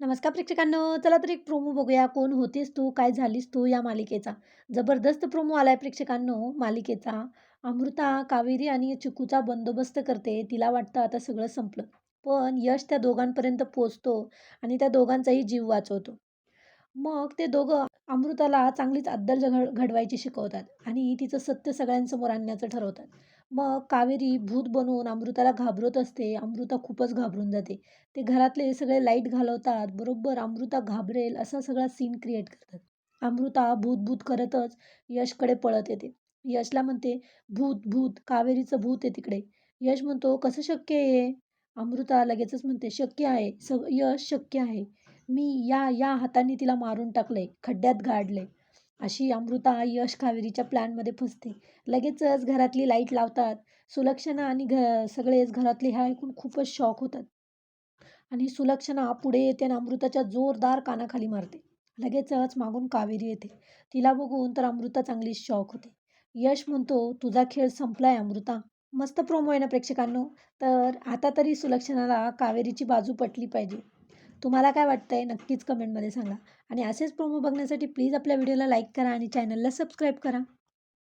नमस्कार प्रेक्षकांनो चला तर एक प्रोमो बघूया. कोण होतीस तू? काय झालीस तू या मालिकेचा? जबरदस्त प्रोमो आलाय प्रेक्षकांनो मालिकेचा. अमृता कावेरी आणि चिकूचा बंदोबस्त करते. तिला वाटतं आता सगळं संपलं. पण यश त्या दोघांपर्यंत पोचतो आणि त्या दोघांचाही जीव वाचवतो. मग ते दोघं अमृताला चांगलीच अद्दल घडवायची शिकवतात आणि तिचं सत्य सगळ्यांसमोर आणण्याचं ठरवतात. मग कावेरी भूत बनवून अमृताला घाबरत असते. अमृता खूपच घाबरून जाते. ते घरातले सगळे लाइट घालवतात. बरोबर अमृता घाबरेल असा सगळा सीन क्रिएट करतात. अमृता भूत भूत करतच यशकडे पळत येते. यशला म्हणते भूत भूत कावेरीचं भूत आहे तिकडे. यश म्हणतो कसं शक्य आहे? अमृता लगेचच म्हणते शक्य आहे. सग यश शक्य आहे. मी या या हाताने तिला मारून टाकले खड्ड्यात गाडले अशी अमृता यश कावेरीच्या प्लॅनमध्ये फसते. लगेचच घरातली लाइट लावतात. सुलक्षणा आणि घ सगळेच घरातले हे ऐकून खूपच शॉक होतात. आणि सुलक्षणा पुढे येते आणि अमृताच्या जोरदार कानाखाली मारते. लगेचच मागून कावेरी येते. तिला बघून तर अमृता चांगली शॉक होते. यश म्हणतो तुझा खेळ संपलाय अमृता. मस्त प्रोमो आहे ना प्रेक्षकांनो. तर आता तरी सुलक्षणाला कावेरीची बाजू पटली पाहिजे. तुम्हाला काय वाटतं आहे नक्कीच कमेंटमध्ये सांगा. आणि असेच प्रोमो बघण्यासाठी प्लीज आपल्या व्हिडिओला लाईक करा आणि चॅनलला सबस्क्राईब करा.